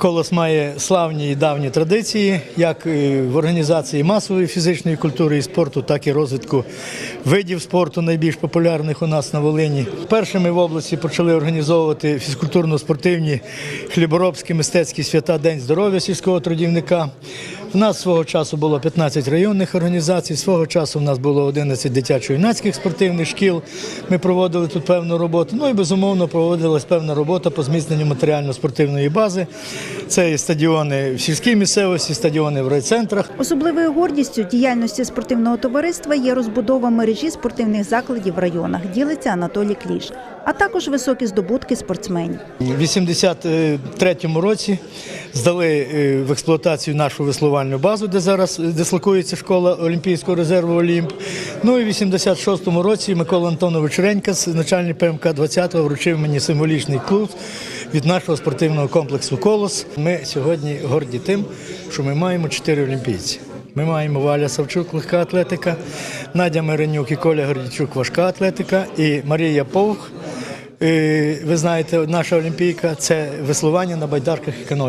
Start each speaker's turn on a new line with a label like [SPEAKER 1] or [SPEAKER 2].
[SPEAKER 1] Колос має славні і давні традиції, як в організації масової фізичної культури і спорту, так і розвитку видів спорту, найбільш популярних у нас на Волині. Першими в області почали організовувати фізкультурно-спортивні хліборобські мистецькі свята День здоров'я сільського трудівника. У нас свого часу було 15 районних організацій, свого часу в нас було 11 дитячо-юнацьких спортивних шкіл. Ми проводили тут певну роботу. Ну і безумовно проводилась певна робота по зміцненню матеріально-спортивної бази. Це і стадіони в сільській місцевості, стадіони в райцентрах.
[SPEAKER 2] Особливою гордістю діяльності спортивного товариства є розбудова мережі спортивних закладів в районах, ділиться Анатолій Кліш, а також високі здобутки спортсменів.
[SPEAKER 1] У 83-му році здали е, в експлуатацію нашу веслувальну базу, де зараз дислокується школа Олімпійського резерву Олімп. Ну і в 86-му році Микола Антонович Ренькас, начальник ПМК 20-го, вручив мені символічний клуб від нашого спортивного комплексу Колос. Ми сьогодні горді тим, що ми маємо чотири олімпійці. Ми маємо Валя Савчук, легка атлетика, Надя Миренюк і Коля Гордійчук, важка атлетика, і Марія Повх. Е, Ви знаєте, наша олімпійка це веслування на байдарках і каної.